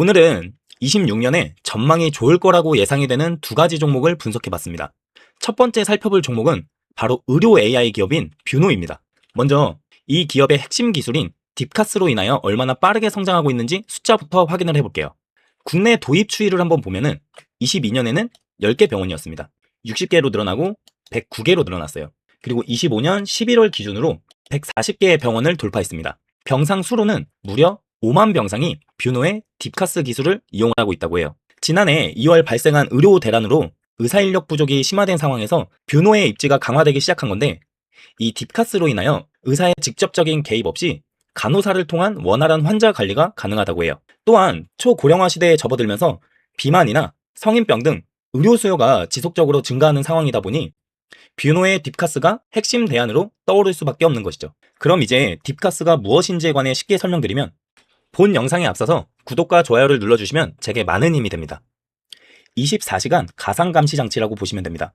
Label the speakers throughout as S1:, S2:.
S1: 오늘은 26년에 전망이 좋을 거라고 예상이 되는 두 가지 종목을 분석해 봤습니다. 첫 번째 살펴볼 종목은 바로 의료 AI 기업인 뷰노입니다. 먼저 이 기업의 핵심 기술인 딥카스로 인하여 얼마나 빠르게 성장하고 있는지 숫자부터 확인을 해볼게요. 국내 도입 추이를 한번 보면은 22년에는 10개 병원이었습니다. 60개로 늘어나고 109개로 늘어났어요. 그리고 25년 11월 기준으로 140개의 병원을 돌파했습니다. 병상 수로는 무려 5만 병상이 뷰노의 딥카스 기술을 이용하고 있다고 해요. 지난해 2월 발생한 의료 대란으로 의사 인력 부족이 심화된 상황에서 뷰노의 입지가 강화되기 시작한 건데 이 딥카스로 인하여 의사의 직접적인 개입 없이 간호사를 통한 원활한 환자 관리가 가능하다고 해요. 또한 초고령화 시대에 접어들면서 비만이나 성인병 등 의료 수요가 지속적으로 증가하는 상황이다 보니 뷰노의 딥카스가 핵심 대안으로 떠오를 수밖에 없는 것이죠. 그럼 이제 딥카스가 무엇인지에 관해 쉽게 설명드리면 본 영상에 앞서서 구독과 좋아요를 눌러주시면 제게 많은 힘이 됩니다. 24시간 가상 감시 장치라고 보시면 됩니다.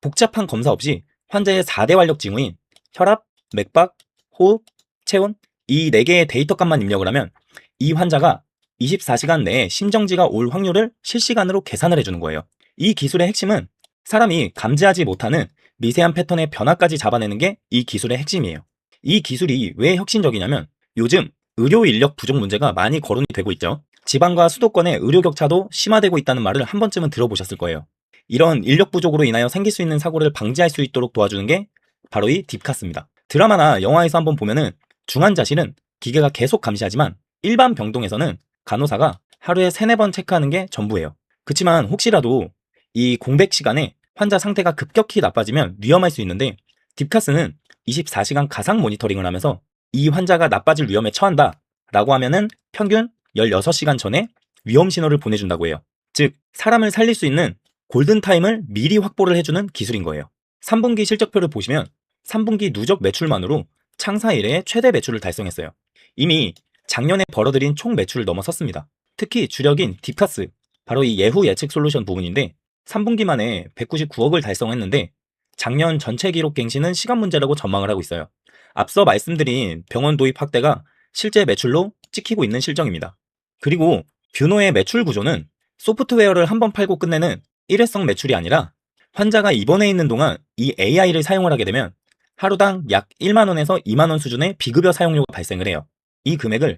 S1: 복잡한 검사 없이 환자의 4대 활력 징후인 혈압, 맥박, 호흡, 체온 이 4개의 데이터 값만 입력을 하면 이 환자가 24시간 내에 심정지가 올 확률을 실시간으로 계산을 해주는 거예요. 이 기술의 핵심은 사람이 감지하지 못하는 미세한 패턴의 변화까지 잡아내는 게 이 기술의 핵심이에요. 이 기술이 왜 혁신적이냐면 요즘 의료 인력 부족 문제가 많이 거론이 되고 있죠. 지방과 수도권의 의료 격차도 심화되고 있다는 말을 한 번쯤은 들어보셨을 거예요. 이런 인력 부족으로 인하여 생길 수 있는 사고를 방지할 수 있도록 도와주는 게 바로 이 딥카스입니다. 드라마나 영화에서 한번 보면은 중환자실은 기계가 계속 감시하지만 일반 병동에서는 간호사가 하루에 세네 번 체크하는 게 전부예요. 그렇지만 혹시라도 이 공백 시간에 환자 상태가 급격히 나빠지면 위험할 수 있는데 딥카스는 24시간 가상 모니터링을 하면서 이 환자가 나빠질 위험에 처한다 라고 하면은 평균 16시간 전에 위험 신호를 보내준다고 해요. 즉, 사람을 살릴 수 있는 골든타임을 미리 확보를 해주는 기술인 거예요. 3분기 실적표를 보시면 3분기 누적 매출만으로 창사 이래 최대 매출을 달성했어요. 이미 작년에 벌어들인 총 매출을 넘어섰습니다. 특히 주력인 딥카스, 바로 이 예후 예측 솔루션 부분인데 3분기 만에 199억을 달성했는데 작년 전체 기록 갱신은 시간 문제라고 전망을 하고 있어요. 앞서 말씀드린 병원 도입 확대가 실제 매출로 찍히고 있는 실정입니다. 그리고 뷰노의 매출 구조는 소프트웨어를 한 번 팔고 끝내는 일회성 매출이 아니라 환자가 입원해 있는 동안 이 AI를 사용을 하게 되면 하루당 약 1만원에서 2만원 수준의 비급여 사용료가 발생을 해요. 이 금액을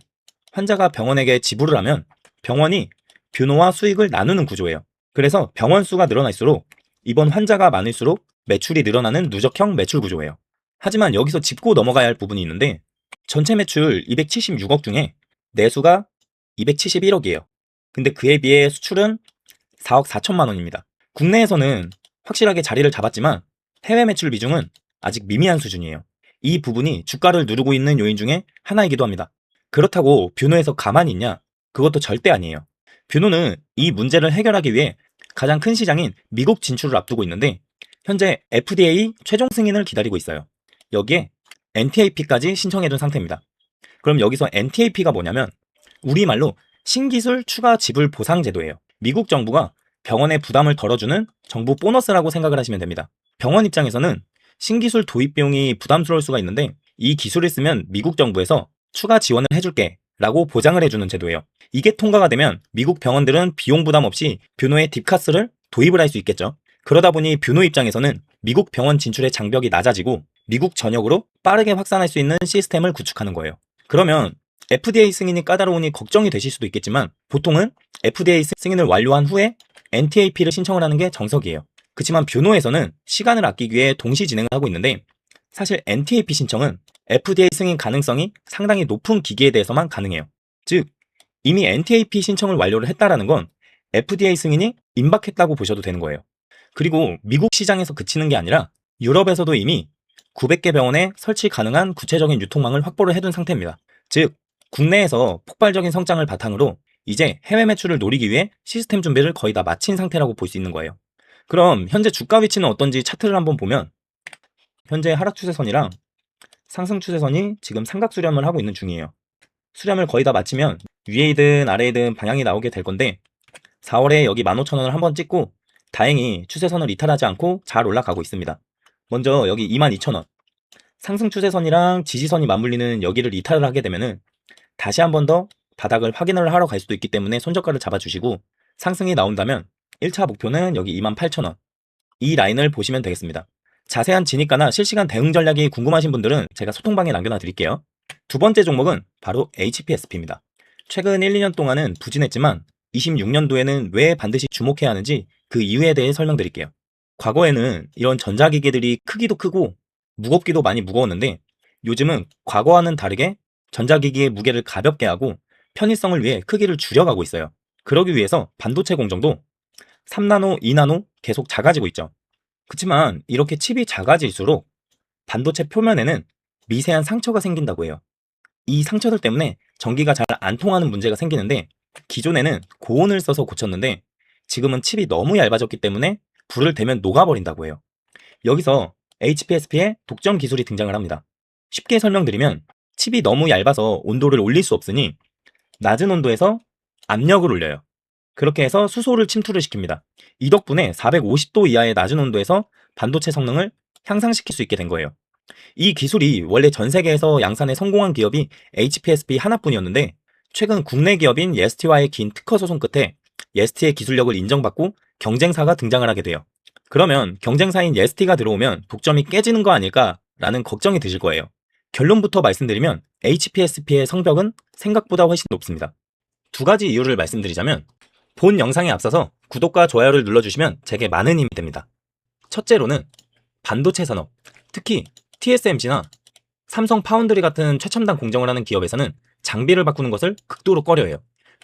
S1: 환자가 병원에게 지불을 하면 병원이 뷰노와 수익을 나누는 구조예요. 그래서 병원 수가 늘어날수록 입원 환자가 많을수록 매출이 늘어나는 누적형 매출 구조예요. 하지만 여기서 짚고 넘어가야 할 부분이 있는데 전체 매출 276억 중에 내수가 271억이에요. 근데 그에 비해 수출은 4억 4천만 원입니다. 국내에서는 확실하게 자리를 잡았지만 해외 매출 비중은 아직 미미한 수준이에요. 이 부분이 주가를 누르고 있는 요인 중에 하나이기도 합니다. 그렇다고 뷰노에서 가만히 있냐? 그것도 절대 아니에요. 뷰노는 이 문제를 해결하기 위해 가장 큰 시장인 미국 진출을 앞두고 있는데 현재 FDA 최종 승인을 기다리고 있어요. 여기에 NTAP까지 신청해둔 상태입니다. 그럼 여기서 NTAP가 뭐냐면 우리말로 신기술 추가 지불 보상 제도예요. 미국 정부가 병원의 부담을 덜어주는 정부 보너스라고 생각을 하시면 됩니다. 병원 입장에서는 신기술 도입 비용이 부담스러울 수가 있는데 이 기술을 쓰면 미국 정부에서 추가 지원을 해줄게 라고 보장을 해주는 제도예요. 이게 통과가 되면 미국 병원들은 비용 부담 없이 뷰노의 딥카스를 도입을 할 수 있겠죠. 그러다 보니 뷰노 입장에서는 미국 병원 진출의 장벽이 낮아지고 미국 전역으로 빠르게 확산할 수 있는 시스템을 구축하는 거예요. 그러면 FDA 승인이 까다로우니 걱정이 되실 수도 있겠지만 보통은 FDA 승인을 완료한 후에 NTAP를 신청을 하는 게 정석이에요. 그렇지만 뷰노에서는 시간을 아끼기 위해 동시 진행을 하고 있는데 사실 NTAP 신청은 FDA 승인 가능성이 상당히 높은 기기에 대해서만 가능해요. 즉 이미 NTAP 신청을 완료를 했다라는 건 FDA 승인이 임박했다고 보셔도 되는 거예요. 그리고 미국 시장에서 그치는 게 아니라 유럽에서도 이미 900개 병원에 설치 가능한 구체적인 유통망을 확보를 해둔 상태입니다. 즉, 국내에서 폭발적인 성장을 바탕으로 이제 해외 매출을 노리기 위해 시스템 준비를 거의 다 마친 상태라고 볼 수 있는 거예요. 그럼 현재 주가 위치는 어떤지 차트를 한번 보면 현재 하락 추세선이랑 상승 추세선이 지금 삼각 수렴을 하고 있는 중이에요. 수렴을 거의 다 마치면 위에이든 아래이든 방향이 나오게 될 건데 4월에 여기 15,000원을 한번 찍고 다행히 추세선을 이탈하지 않고 잘 올라가고 있습니다. 먼저 여기 22,000원 상승 추세선이랑 지지선이 맞물리는 여기를 이탈을 하게 되면은 다시 한 번 더 바닥을 확인을 하러 갈 수도 있기 때문에 손저가를 잡아주시고 상승이 나온다면 1차 목표는 여기 28,000원. 이 라인을 보시면 되겠습니다. 자세한 진입가나 실시간 대응 전략이 궁금하신 분들은 제가 소통방에 남겨놔 드릴게요. 두 번째 종목은 바로 HPSP입니다. 최근 1, 2년 동안은 부진했지만 26년도에는 왜 반드시 주목해야 하는지 그 이유에 대해 설명드릴게요. 과거에는 이런 전자기기들이 크기도 크고 무겁기도 많이 무거웠는데 요즘은 과거와는 다르게 전자기기의 무게를 가볍게 하고 편의성을 위해 크기를 줄여가고 있어요. 그러기 위해서 반도체 공정도 3나노, 2나노 계속 작아지고 있죠. 그렇지만 이렇게 칩이 작아질수록 반도체 표면에는 미세한 상처가 생긴다고 해요. 이 상처들 때문에 전기가 잘 안 통하는 문제가 생기는데 기존에는 고온을 써서 고쳤는데 지금은 칩이 너무 얇아졌기 때문에 불을 대면 녹아버린다고 해요. 여기서 HPSP의 독점 기술이 등장을 합니다. 쉽게 설명드리면 칩이 너무 얇아서 온도를 올릴 수 없으니 낮은 온도에서 압력을 올려요. 그렇게 해서 수소를 침투를 시킵니다. 이 덕분에 450도 이하의 낮은 온도에서 반도체 성능을 향상시킬 수 있게 된 거예요. 이 기술이 원래 전 세계에서 양산에 성공한 기업이 HPSP 하나뿐이었는데 최근 국내 기업인 예스티와의 긴 특허 소송 끝에 예스티의 기술력을 인정받고 경쟁사가 등장을 하게 돼요. 그러면 경쟁사인 예스티가 들어오면 독점이 깨지는 거 아닐까라는 걱정이 드실 거예요. 결론부터 말씀드리면 HPSP의 성벽은 생각보다 훨씬 높습니다. 두 가지 이유를 말씀드리자면 본 영상에 앞서서 구독과 좋아요를 눌러주시면 제게 많은 힘이 됩니다. 첫째로는 반도체 산업, 특히 TSMC나 삼성 파운드리 같은 최첨단 공정을 하는 기업에서는 장비를 바꾸는 것을 극도로 꺼려해요.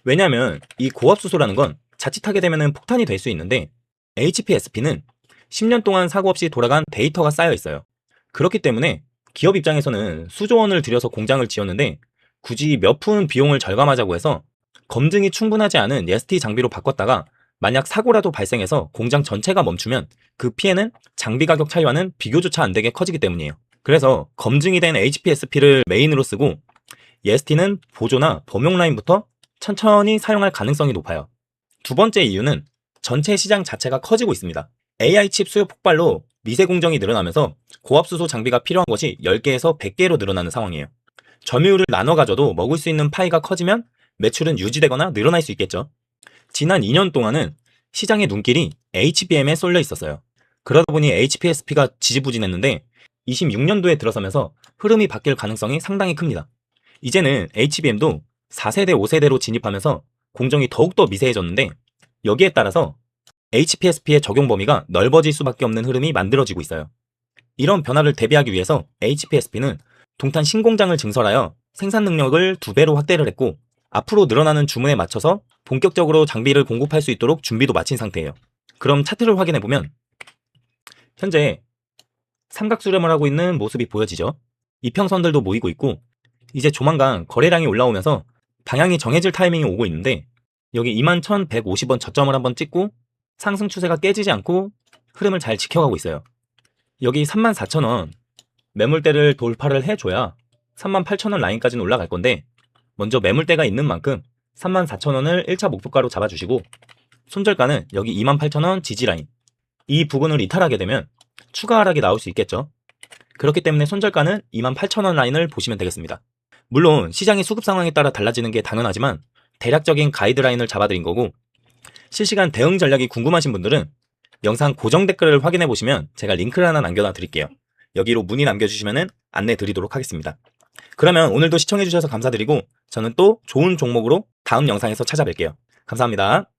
S1: 왜냐하면 이 고압 수소라는 건 자칫하게 되면 폭탄이 될 수 있는데 HPSP는 10년 동안 사고 없이 돌아간 데이터가 쌓여 있어요. 그렇기 때문에 기업 입장에서는 수조 원을 들여서 공장을 지었는데 굳이 몇 푼 비용을 절감하자고 해서 검증이 충분하지 않은 ST 장비로 바꿨다가 만약 사고라도 발생해서 공장 전체가 멈추면 그 피해는 장비 가격 차이와는 비교조차 안 되게 커지기 때문이에요. 그래서 검증이 된 HPSP를 메인으로 쓰고 EST는 보조나 범용 라인부터 천천히 사용할 가능성이 높아요. 두 번째 이유는 전체 시장 자체가 커지고 있습니다. AI 칩 수요 폭발로 미세 공정이 늘어나면서 고압수소 장비가 필요한 것이 10개에서 100개로 늘어나는 상황이에요. 점유율을 나눠 가져도 먹을 수 있는 파이가 커지면 매출은 유지되거나 늘어날 수 있겠죠. 지난 2년 동안은 시장의 눈길이 HBM에 쏠려 있었어요. 그러다 보니 HPSP가 지지부진했는데 26년도에 들어서면서 흐름이 바뀔 가능성이 상당히 큽니다. 이제는 HBM도 4세대, 5세대로 진입하면서 공정이 더욱더 미세해졌는데 여기에 따라서 HPSP의 적용 범위가 넓어질 수밖에 없는 흐름이 만들어지고 있어요. 이런 변화를 대비하기 위해서 HPSP는 동탄 신공장을 증설하여 생산 능력을 두 배로 확대를 했고 앞으로 늘어나는 주문에 맞춰서 본격적으로 장비를 공급할 수 있도록 준비도 마친 상태예요. 그럼 차트를 확인해 보면 현재 삼각 수렴을 하고 있는 모습이 보여지죠. 이평선들도 모이고 있고 이제 조만간 거래량이 올라오면서 방향이 정해질 타이밍이 오고 있는데 여기 21,150원 저점을 한번 찍고 상승 추세가 깨지지 않고 흐름을 잘 지켜가고 있어요. 여기 34,000원 매물대를 돌파를 해줘야 38,000원 라인까지는 올라갈 건데 먼저 매물대가 있는 만큼 34,000원을 1차 목표가로 잡아주시고 손절가는 여기 28,000원 지지라인 이 부분을 이탈하게 되면 추가 하락이 나올 수 있겠죠. 그렇기 때문에 손절가는 28,000원 라인을 보시면 되겠습니다. 물론 시장의 수급 상황에 따라 달라지는 게 당연하지만 대략적인 가이드라인을 잡아드린 거고 실시간 대응 전략이 궁금하신 분들은 영상 고정 댓글을 확인해 보시면 제가 링크를 하나 남겨놔 드릴게요. 여기로 문의 남겨주시면 안내 드리도록 하겠습니다. 그러면 오늘도 시청해주셔서 감사드리고 저는 또 좋은 종목으로 다음 영상에서 찾아뵐게요. 감사합니다.